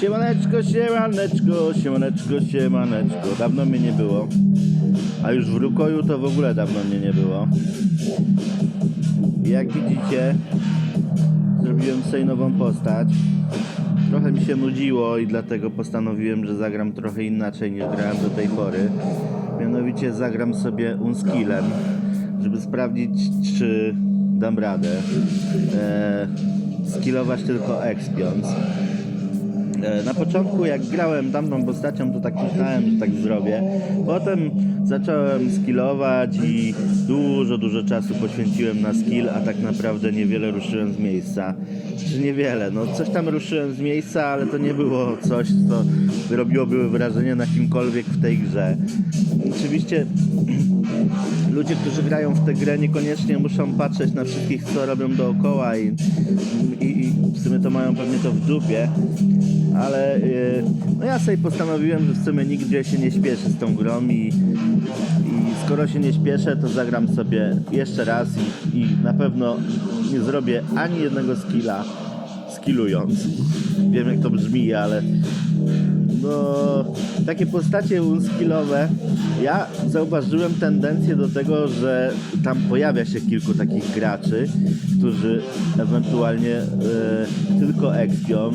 Siemaneczko, siemaneczko, siemaneczko, siemaneczko. Dawno mnie nie było. A już w Rukoju to w ogóle dawno mnie nie było. Jak widzicie, zrobiłem sobie nową postać. Trochę mi się nudziło i dlatego postanowiłem, że zagram trochę inaczej niż grałem do tej pory. Mianowicie zagram sobie unskillem, żeby sprawdzić, czy dam radę. Eee, skillować tylko expiąc. E, Na początku jak grałem tamtą postacią, to tak myślałem, że tak zrobię. Potem zacząłem skillować i dużo, dużo czasu poświęciłem na skill, a tak naprawdę niewiele ruszyłem z miejsca. Czy niewiele, no coś tam ruszyłem z miejsca, ale to nie było coś, co robiłoby wrażenie na kimkolwiek w tej grze. Oczywiście ludzie, którzy grają w tę grę niekoniecznie muszą patrzeć na wszystkich, co robią dookoła i, i, i w sumie to mają pewnie to w dupie, ale yy, no ja sobie postanowiłem, że w sumie nigdzie się nie śpieszę z tą grą i, i skoro się nie śpieszę, to zagram sobie jeszcze raz i, i na pewno nie zrobię ani jednego skilla skillując. Wiem jak to brzmi, ale no, takie postacie unskillowe, ja zauważyłem tendencję do tego, że tam pojawia się kilku takich graczy, którzy ewentualnie e, tylko expią.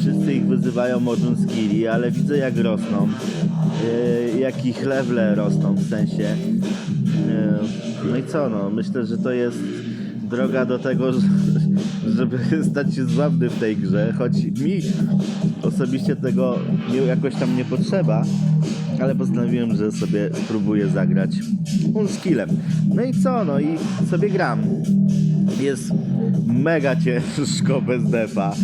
Wszyscy ich wyzywają od unskilli, ale widzę jak rosną, e, jak ich levele rosną w sensie. E, no i co no, myślę, że to jest droga do tego, że, żeby stać się sławny w tej grze, choć mi osobiście tego jakoś tam nie potrzeba, ale postanowiłem, że sobie spróbuję zagrać unskillem. No i co, no i sobie gram. Jest mega ciężko bez defa.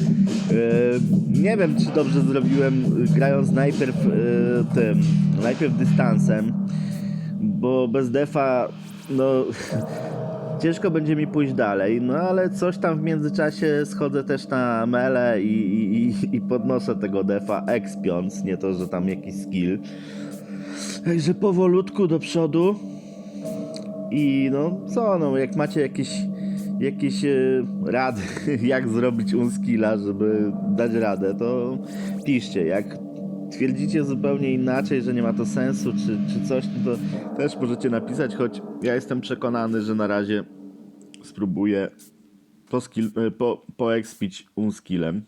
Yy, nie wiem, czy dobrze zrobiłem grając najpierw yy, tym, najpierw dystansem, bo bez defa, no ciężko będzie mi pójść dalej, no ale coś tam w międzyczasie schodzę też na mele i, i, i- podnoszę tego defa expiąc, nie to, że tam jakiś skill. Także powolutku do przodu i no co, no jak macie jakieś, jakieś e, rady, jak zrobić unskilla, żeby dać radę, to piszcie, jak twierdzicie zupełnie inaczej, że nie ma to sensu, czy, czy coś, no to też możecie napisać, choć ja jestem przekonany, że na razie spróbuję po, skill, e, po, poexpić unskillem.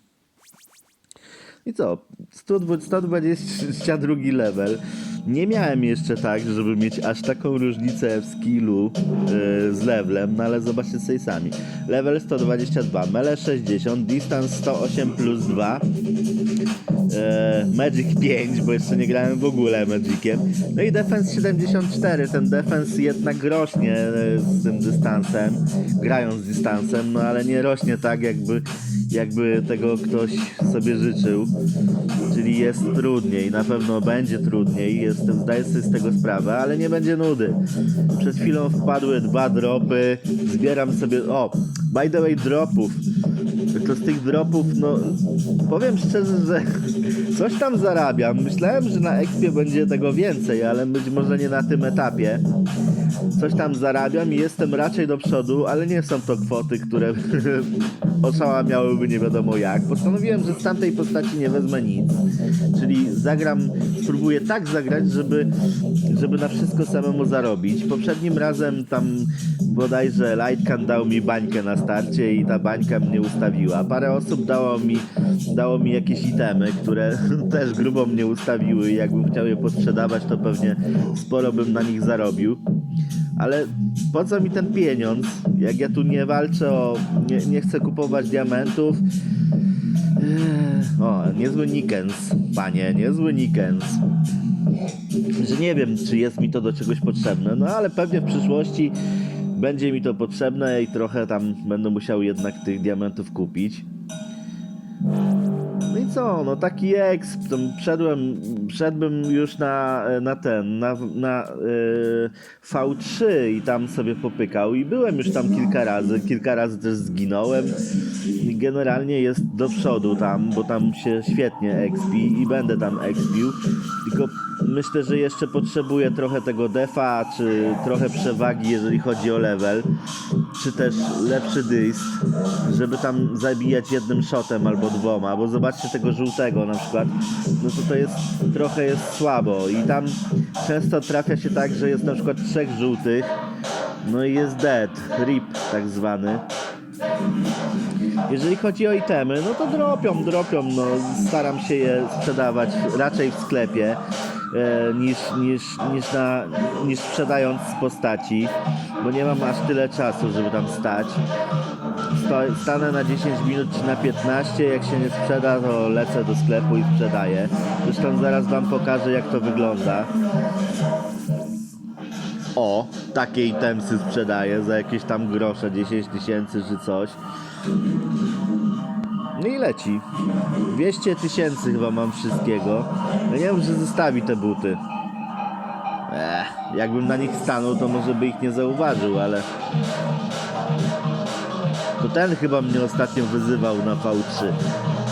I co? 120 122 level. Nie miałem jeszcze tak, żeby mieć aż taką różnicę w skillu e, z levelem, no ale zobaczcie sobie sami. Level 122, mele 60, distance 108 plus 2, e, Magic 5, bo jeszcze nie grałem w ogóle Magiciem. No i Defense 74, ten Defense jednak rośnie e, z tym dystansem, grając z dystansem, no ale nie rośnie tak jakby, jakby tego ktoś sobie życzył. Czyli jest trudniej, na pewno będzie trudniej, jestem, zdaję sobie z tego sprawę, ale nie będzie nudy. Przed chwilą wpadły dwa dropy, zbieram sobie, o, by the way dropów, to z tych dropów, no powiem szczerze, że coś tam zarabiam. Myślałem, że na expie będzie tego więcej, ale być może nie na tym etapie. Coś tam zarabiam i jestem raczej do przodu, ale nie są to kwoty, które oszałamiałyby nie wiadomo jak. Postanowiłem, że z tamtej postaci nie wezmę nic. Czyli zagram, spróbuję tak zagrać, żeby, żeby na wszystko samemu zarobić. Poprzednim razem tam bodajże Lightcan dał mi bańkę na starcie i ta bańka mnie ustawiła. Parę osób dało mi, dało mi jakieś itemy, które też grubo mnie ustawiły i jakbym chciał je posprzedawać, to pewnie sporo bym na nich zarobił. Ale po co mi ten pieniądz, jak ja tu nie walczę o... nie, nie chcę kupować diamentów. O, niezły Nikens, panie, niezły Nikens. Że nie wiem, czy jest mi to do czegoś potrzebne, no ale pewnie w przyszłości będzie mi to potrzebne i trochę tam będę musiał jednak tych diamentów kupić. I co, no taki exp, wszedłem, już na, na ten, na, na yy, V3 i tam sobie popykał i byłem już tam kilka razy, kilka razy też zginąłem. Generalnie jest do przodu tam, bo tam się świetnie expi i będę tam expił, tylko myślę, że jeszcze potrzebuję trochę tego defa, czy trochę przewagi, jeżeli chodzi o level, czy też lepszy dyst, żeby tam zabijać jednym shotem albo dwoma, bo zobaczcie tego żółtego na przykład, no to to jest trochę jest słabo i tam często trafia się tak, że jest na przykład trzech żółtych, no i jest dead, rip tak zwany. Jeżeli chodzi o itemy, no to dropią, dropią, no staram się je sprzedawać raczej w sklepie niż, niż, niż, na, niż sprzedając postaci, bo nie mam aż tyle czasu, żeby tam stać. Stanę na 10 minut czy na 15, jak się nie sprzeda, to lecę do sklepu i sprzedaję. Zresztą zaraz wam pokażę jak to wygląda. O, takie itemsy sprzedaję za jakieś tam grosze, 10 tysięcy czy coś. No i leci. 200 tysięcy chyba mam wszystkiego. Ja nie wiem, czy zostawi te buty. Ech, jakbym na nich stanął, to może by ich nie zauważył, ale... To ten chyba mnie ostatnio wyzywał na V3.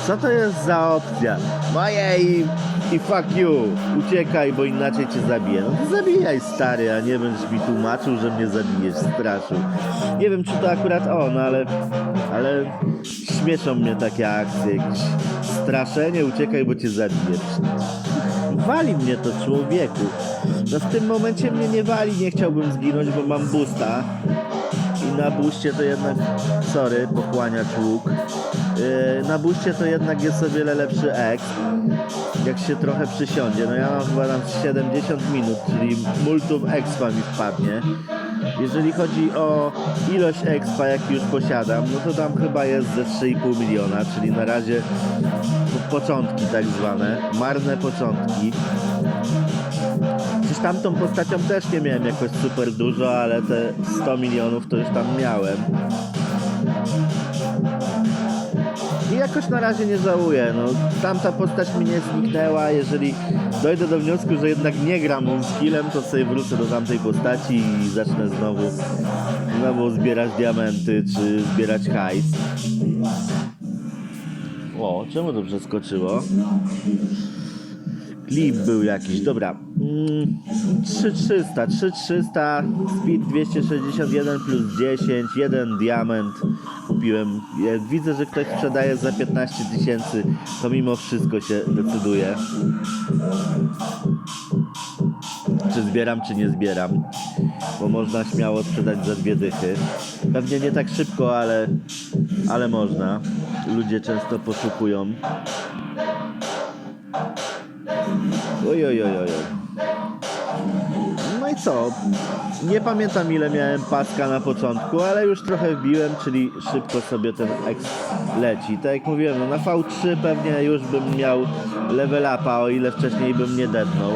Co to jest za opcja? Moje i, fuck you. Uciekaj, bo inaczej cię zabiję. No zabijaj stary, a nie będziesz mi tłumaczył, że mnie zabijesz, straszył. Nie wiem, czy to akurat on, ale... Ale śmieszą mnie takie akcje. Jakieś straszenie, uciekaj, bo cię zabiję. Wali mnie to człowieku. No w tym momencie mnie nie wali, nie chciałbym zginąć, bo mam busta. I na buście to jednak, sorry, pochłaniacz łuk. Yy, na buście to jednak jest o wiele lepszy exp. Jak się trochę przysiądzie. No ja mam chyba tam 70 minut, czyli multum expa mi wpadnie. Jeżeli chodzi o ilość expa, jaki już posiadam, no to tam chyba jest ze 3,5 miliona, czyli na razie po- początki tak zwane, marne początki. Przecież tamtą postacią też nie miałem jakoś super dużo, ale te 100 milionów to już tam miałem. I jakoś na razie nie żałuję. No, tamta postać mi nie zniknęła. Jeżeli dojdę do wniosku, że jednak nie gram skillem, to sobie wrócę do tamtej postaci i zacznę znowu, znowu zbierać diamenty czy zbierać hajs. O, czemu to przeskoczyło? Klip był jakiś, dobra. Mm, 3300, 3300, speed 261 plus 10, jeden diament kupiłem. Widzę, że ktoś sprzedaje za 15 tysięcy, to mimo wszystko się decyduje. Czy zbieram, czy nie zbieram. Bo można śmiało sprzedać za dwie dychy. Pewnie nie tak szybko, ale, ale można. Ludzie często poszukują. Oj, oj, oj, oj. No i co? Nie pamiętam ile miałem paska na początku, ale już trochę wbiłem, czyli szybko sobie ten X leci. Tak jak mówiłem, no na V3 pewnie już bym miał level upa, o ile wcześniej bym nie dednął.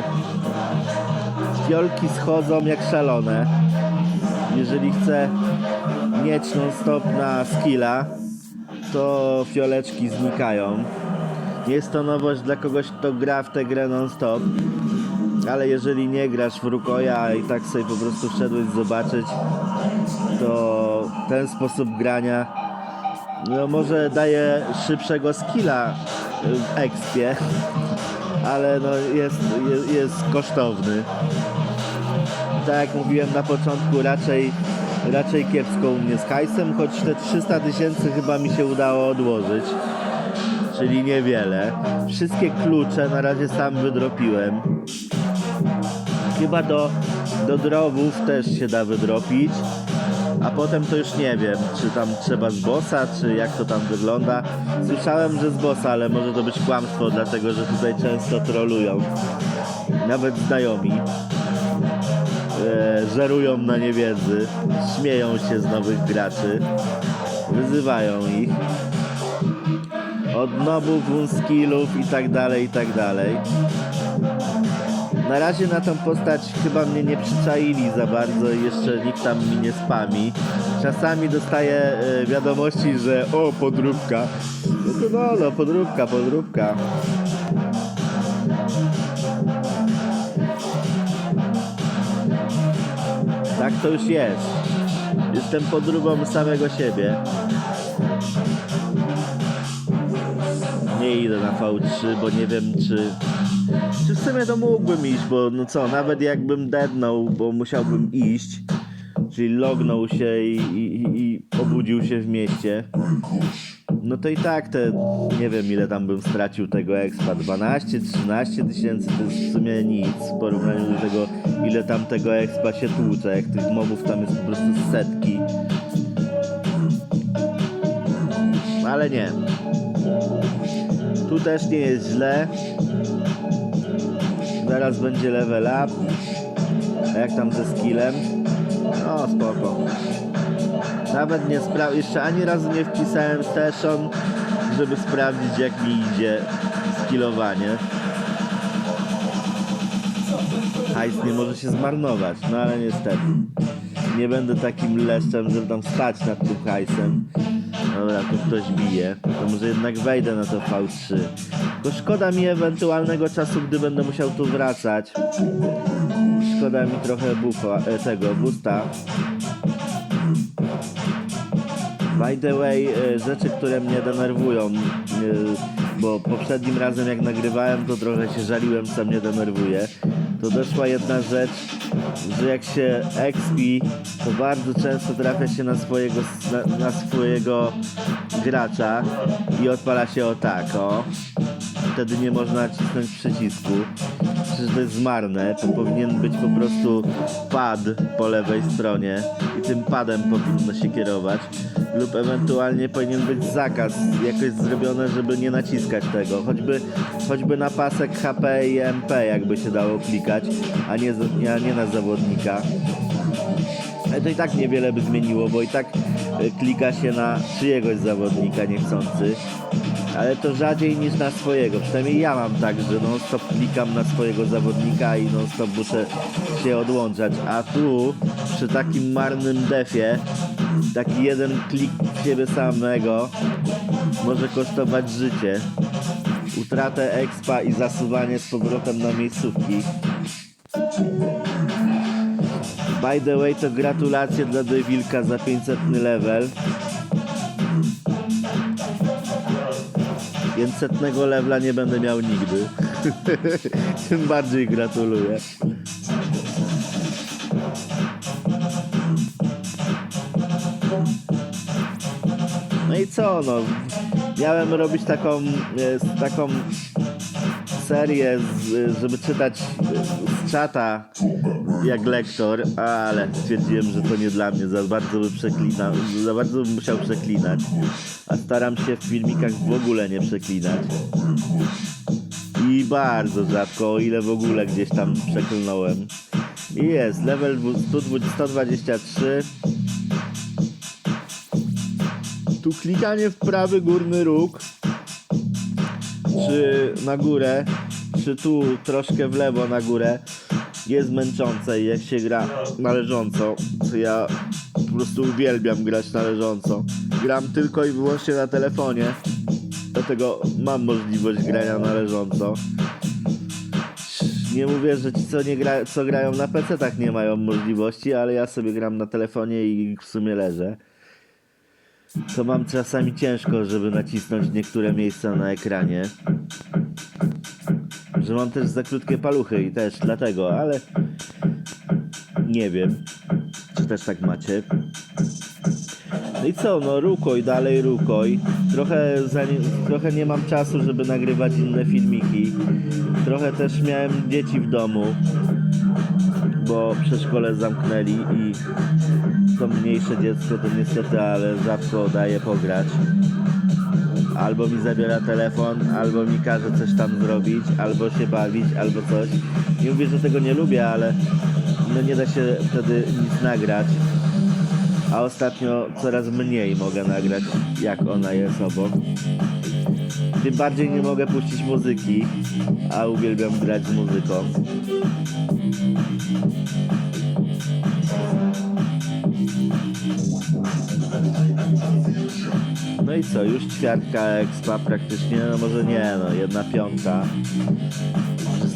Fiolki schodzą jak szalone. Jeżeli chcę mieć non stop na skilla, to fioleczki znikają. Jest to nowość dla kogoś, kto gra w tę grę non-stop. Ale jeżeli nie grasz w Rukoja i tak sobie po prostu wszedłeś zobaczyć, to ten sposób grania no może daje szybszego skilla w expie, ale no jest, jest, jest kosztowny. Tak jak mówiłem na początku, raczej, raczej kiepsko u mnie z hajsem, choć te 300 tysięcy chyba mi się udało odłożyć czyli niewiele. Wszystkie klucze na razie sam wydropiłem. Chyba do, do drobów też się da wydropić. A potem to już nie wiem, czy tam trzeba z bossa, czy jak to tam wygląda. Słyszałem, że z bossa, ale może to być kłamstwo, dlatego że tutaj często trolują. Nawet znajomi. E, żerują na niewiedzy, śmieją się z nowych graczy, wyzywają ich od nobów, skillów i tak dalej, i tak dalej. Na razie na tą postać chyba mnie nie przyczaili za bardzo i jeszcze nikt tam mi nie spami. Czasami dostaję e, wiadomości, że o, podróbka. No to no, no, podróbka, podróbka. Tak to już jest. Jestem podróbą samego siebie. Nie idę na V3, bo nie wiem czy Czy w sumie to mógłbym iść, bo no co, nawet jakbym deadnął, bo musiałbym iść, czyli lognął się i, i, i obudził się w mieście, no to i tak te, nie wiem ile tam bym stracił tego expa, 12, 13 tysięcy to jest w sumie nic w porównaniu do tego, ile tam tego expa się tłucze, jak tych mobów tam jest po prostu setki. Ale nie. Tu też nie jest źle. Zaraz będzie level up. A jak tam ze skillem? No spoko. Nawet nie spra- jeszcze ani razu nie wpisałem session, żeby sprawdzić jak mi idzie skillowanie. Hajs nie może się zmarnować, no ale niestety. Nie będę takim leszczem, żeby tam stać nad tym hajsem. Dobra, tu ktoś bije. To może jednak wejdę na to V3. Tylko szkoda mi ewentualnego czasu, gdy będę musiał tu wracać. Szkoda mi trochę bufa, e, tego, busta. By the way, e, rzeczy, które mnie denerwują, e, bo poprzednim razem jak nagrywałem, to trochę się żaliłem, co mnie denerwuje. To doszła jedna rzecz, że jak się expi, to bardzo często trafia się na swojego, na, na swojego gracza i odpala się o tak, o. Wtedy nie można nacisnąć przycisku. Przecież to jest zmarne, to powinien być po prostu pad po lewej stronie i tym padem powinno się kierować. Lub ewentualnie powinien być zakaz jakoś zrobione, żeby nie naciskać tego. Choćby, choćby na pasek HP i MP jakby się dało klikać, a nie, a nie na zawodnika. To i tak niewiele by zmieniło, bo i tak e, klika się na czyjegoś zawodnika niechcący. Ale to rzadziej niż na swojego. Przynajmniej ja mam tak, że non stop klikam na swojego zawodnika i non stop muszę się odłączać. A tu przy takim marnym defie taki jeden klik siebie samego może kosztować życie. Utratę expa i zasuwanie z powrotem na miejscówki. By the way, to gratulacje dla Dewilka za 500 level. Więc setnego levela nie będę miał nigdy. Tym bardziej gratuluję. No i co, no. Miałem robić taką, e, taką serię, z, żeby czytać z czata jak lektor, ale stwierdziłem, że to nie dla mnie, za bardzo by przeklinał, za bardzo bym musiał przeklinać, a staram się w filmikach w ogóle nie przeklinać. I bardzo rzadko, o ile w ogóle gdzieś tam przeklnąłem. I jest, level 120 123. Tu klikanie w prawy górny róg, czy na górę, czy tu troszkę w lewo na górę jest męczące i jak się gra należąco, to ja po prostu uwielbiam grać należąco. Gram tylko i wyłącznie na telefonie, dlatego mam możliwość grania należąco. Nie mówię, że ci co, nie gra, co grają na PC tak nie mają możliwości, ale ja sobie gram na telefonie i w sumie leżę. To mam czasami ciężko, żeby nacisnąć niektóre miejsca na ekranie. Że mam też za krótkie paluchy i też dlatego, ale nie wiem, czy też tak macie. No i co, no rukoj, dalej rukoj. Trochę, trochę nie mam czasu, żeby nagrywać inne filmiki. Trochę też miałem dzieci w domu, bo przedszkole zamknęli i to mniejsze dziecko to niestety, ale rzadko daje pograć. Albo mi zabiera telefon, albo mi każe coś tam zrobić, albo się bawić, albo coś. Nie mówię, że tego nie lubię, ale no nie da się wtedy nic nagrać. A ostatnio coraz mniej mogę nagrać, jak ona jest obok. Tym bardziej nie mogę puścić muzyki, a uwielbiam grać z muzyką. No i co, już ćwiartka expa praktycznie, no może nie, no jedna piąta.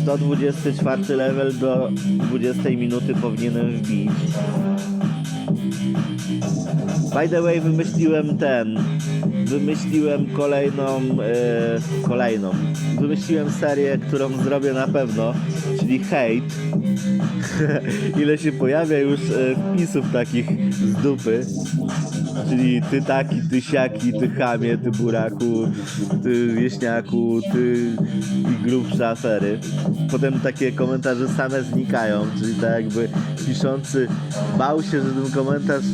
124 level do 20 minuty powinienem wbić. By the way, wymyśliłem ten wymyśliłem kolejną, e, kolejną. Wymyśliłem serię, którą zrobię na pewno, czyli hate. Ile się pojawia już e, wpisów takich z dupy. Czyli ty taki, ty siaki, ty chamie, ty buraku, ty wieśniaku, ty i grubsze afery. Potem takie komentarze same znikają, czyli tak jakby piszący bał się, że ten komentarz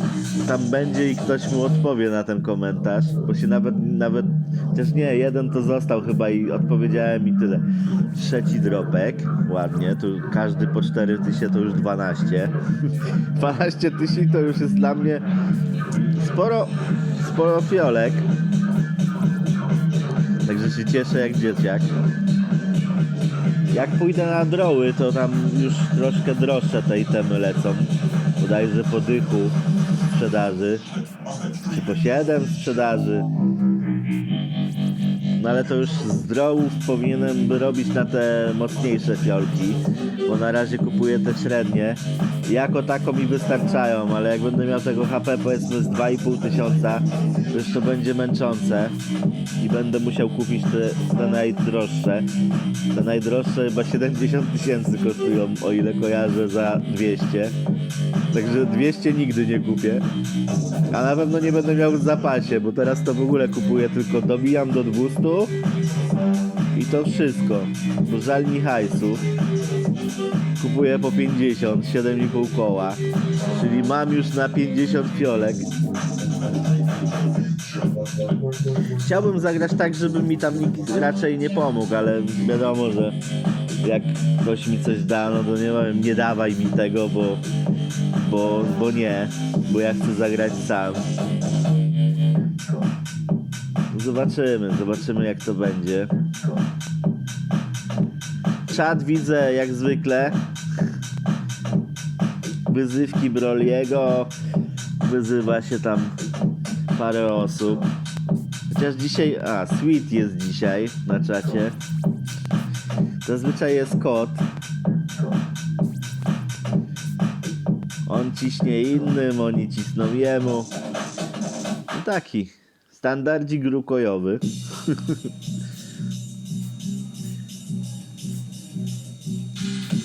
tam będzie i ktoś mu odpowie na ten komentarz, bo się nawet, nawet, chociaż nie, jeden to został chyba i odpowiedziałem i tyle. Trzeci dropek, ładnie, tu każdy po 4 tysiące to już 12. 12 tysięcy to już jest dla mnie sporo, sporo fiolek. Także się cieszę jak dzieciak. Jak pójdę na droły, to tam już troszkę droższe te itemy lecą. Bodajże po dychu sprzedaży. Czy po 7 sprzedaży. No ale to już z drołów powinienem by robić na te mocniejsze fiolki, bo na razie kupuję te średnie. Jako tako mi wystarczają, ale jak będę miał tego HP powiedzmy z 2,5 tysiąca, to już to będzie męczące i będę musiał kupić te, te najdroższe. Te najdroższe chyba 70 tysięcy kosztują, o ile kojarzę, za 200. Także 200 nigdy nie kupię. A na pewno nie będę miał w zapasie, bo teraz to w ogóle kupuję tylko dobijam do 200 i to wszystko. Bo żal mi hajsu. Kupuję po 50, 7,5 koła. Czyli mam już na 50 fiolek. Chciałbym zagrać tak, żeby mi tam nikt raczej nie pomógł, ale wiadomo, że jak ktoś mi coś da, no to nie powiem, nie dawaj mi tego, bo, bo, bo nie, bo ja chcę zagrać sam. Zobaczymy, zobaczymy jak to będzie. Czat widzę jak zwykle. Wyzywki Broliego. Wyzywa się tam parę osób. Chociaż dzisiaj. A, Sweet jest dzisiaj na czacie. Zazwyczaj jest kot. Ciśnie innym, oni cisną jemu. No taki. Standardzik rukojowy.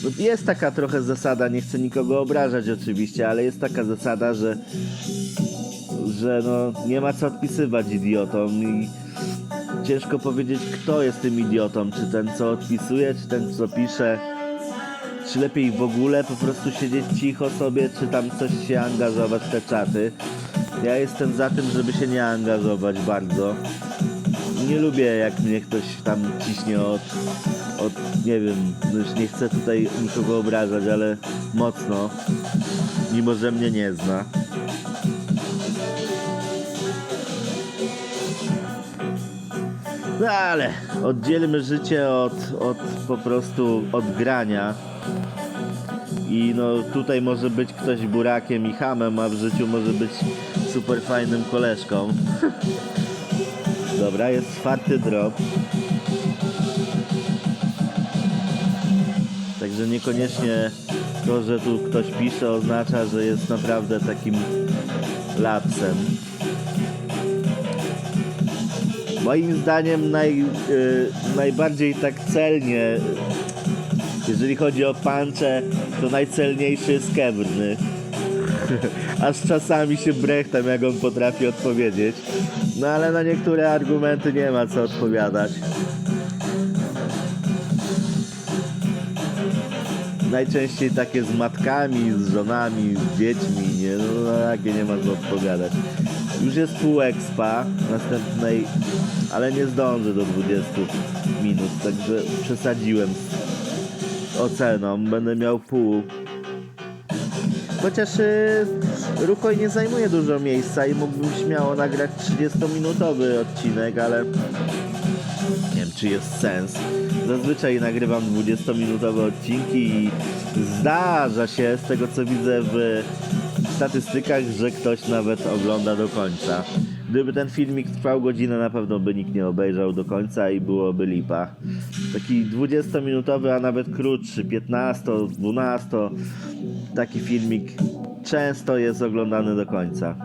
No jest taka trochę zasada, nie chcę nikogo obrażać oczywiście, ale jest taka zasada, że że no nie ma co odpisywać idiotom i ciężko powiedzieć kto jest tym idiotą, czy ten co odpisuje, czy ten co pisze. Czy lepiej w ogóle po prostu siedzieć cicho sobie, czy tam coś się angażować w te czaty. Ja jestem za tym, żeby się nie angażować bardzo. Nie lubię jak mnie ktoś tam ciśnie od, od nie wiem, no już nie chcę tutaj nikogo obrażać, ale mocno, mimo że mnie nie zna. No ale oddzielmy życie od, od po prostu od grania. I no tutaj może być ktoś burakiem i hamem, a w życiu może być super fajnym koleżką. Dobra, jest czwarty drop. Także niekoniecznie to, że tu ktoś pisze oznacza, że jest naprawdę takim lapsem. Moim zdaniem naj, y, najbardziej tak celnie, jeżeli chodzi o pancze, to najcelniejszy jest Kebrny. Aż czasami się brechtam, jak on potrafi odpowiedzieć. No ale na niektóre argumenty nie ma co odpowiadać. Najczęściej takie z matkami, z żonami, z dziećmi, nie? No, no takie nie ma co odpowiadać. Już jest pół expa następnej, ale nie zdążę do 20 minut, także przesadziłem oceną. Będę miał pół. Chociaż yy, Rukoj nie zajmuje dużo miejsca i mógłbym śmiało nagrać 30-minutowy odcinek, ale nie wiem czy jest sens. Zazwyczaj nagrywam 20-minutowe odcinki i zdarza się z tego co widzę w statystykach, że ktoś nawet ogląda do końca. Gdyby ten filmik trwał godzinę, na pewno by nikt nie obejrzał do końca i byłoby lipa. Taki 20-minutowy, a nawet krótszy, 15, 12, taki filmik często jest oglądany do końca.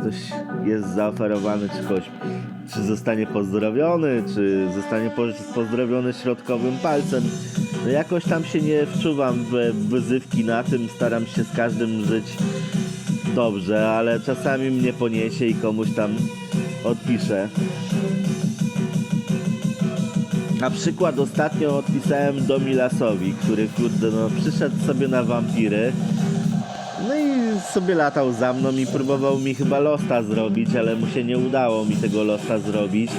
ktoś jest zaoferowany, czy ktoś czy zostanie pozdrowiony, czy zostanie po- pozdrowiony środkowym palcem. No jakoś tam się nie wczuwam w wyzywki na tym, staram się z każdym żyć dobrze, ale czasami mnie poniesie i komuś tam odpiszę. Na przykład ostatnio odpisałem Domilasowi, który kurde no przyszedł sobie na wampiry. No i sobie latał za mną i próbował mi chyba losta zrobić, ale mu się nie udało mi tego losta zrobić.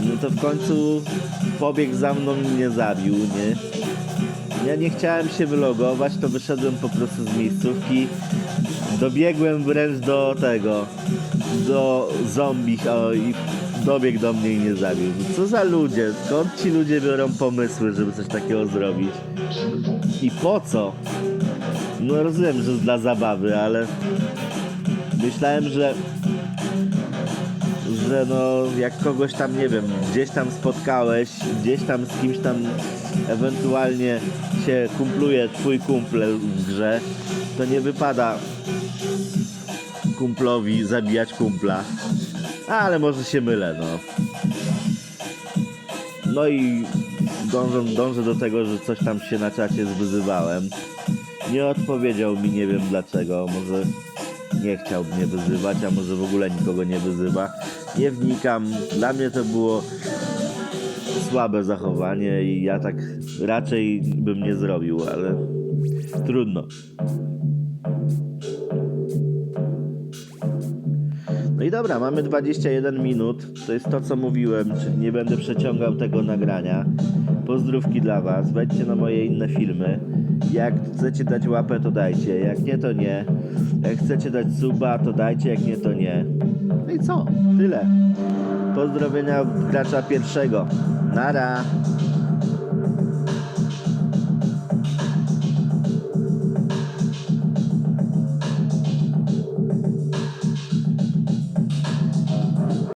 No to w końcu pobiegł za mną i mnie zabił, nie? Ja nie chciałem się wylogować, to wyszedłem po prostu z miejscówki. Dobiegłem wręcz do tego, do zombie o, i dobiegł do mnie i nie zabił. Co za ludzie? Skąd ci ludzie biorą pomysły, żeby coś takiego zrobić? I po co? No rozumiem, że dla zabawy, ale myślałem, że że no jak kogoś tam, nie wiem, gdzieś tam spotkałeś, gdzieś tam z kimś tam ewentualnie się kumpluje twój kumple w grze, to nie wypada kumplowi zabijać kumpla. Ale może się mylę, no. No i dążę, dążę do tego, że coś tam się na czacie zwyzywałem. Nie odpowiedział mi, nie wiem dlaczego. Może nie chciał mnie wyzywać, a może w ogóle nikogo nie wyzywa. Nie wnikam. Dla mnie to było słabe zachowanie i ja tak raczej bym nie zrobił, ale trudno. No i dobra, mamy 21 minut. To jest to, co mówiłem, czyli nie będę przeciągał tego nagrania. Pozdrówki dla Was. Wejdźcie na moje inne filmy. Jak chcecie dać łapę, to dajcie. Jak nie, to nie. Jak chcecie dać suba, to dajcie. Jak nie, to nie. No i co? Tyle. Pozdrowienia gracza pierwszego. Nara.